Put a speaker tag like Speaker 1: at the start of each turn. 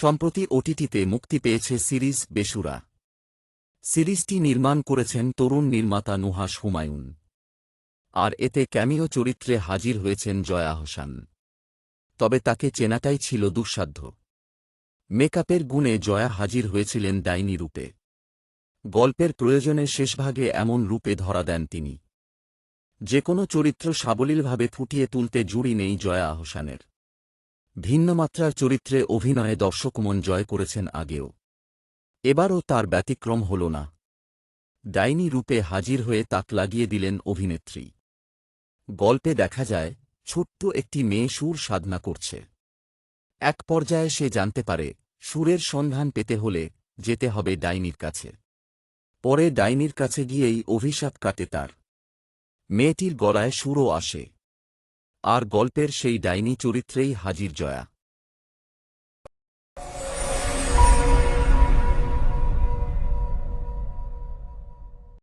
Speaker 1: সম্প্রতি ওটিটিতে মুক্তি পেয়েছে সিরিজ বেসুরা। সিরিজটি নির্মাণ করেছেন তরুণ নির্মাতা নুহাস হুমায়ুন। আর এতে ক্যামিও চরিত্রে হাজির হয়েছেন জয়া হোসান। তবে তাকে চেনাটাই ছিল দুঃসাধ্য। মেকআপের গুণে জয়া হাজির হয়েছিলেন ডাইনি রূপে। গল্পের প্রয়োজনে শেষভাগে এমন রূপে ধরা দেন তিনি। যে কোনো চরিত্র সাবলীলভাবে ফুটিয়ে তুলতে জুড়ি নেই জয়া আহসানের ভিন্নমাত্রার চরিত্রে অভিনয়ে দর্শক মন জয় করেছেন আগেও। এবারও তার ব্যতিক্রম হল না। ডাইনি রূপে হাজির হয়ে তাক লাগিয়ে দিলেন অভিনেত্রী। গল্পে দেখা যায়, ছোট্ট একটি মেয়ে সুর সাধনা করছে। এক পর্যায়ে সে জানতে পারে, সুরের সন্ধান পেতে হলে যেতে হবে ডাইনির কাছে। পরে ডাইনির কাছে গিয়েই অভিশাপ কাটে তার। মেয়েটির গলায় সুরও আসে। আর গল্পের সেই ডাইনি চরিত্রেই হাজির জয়া।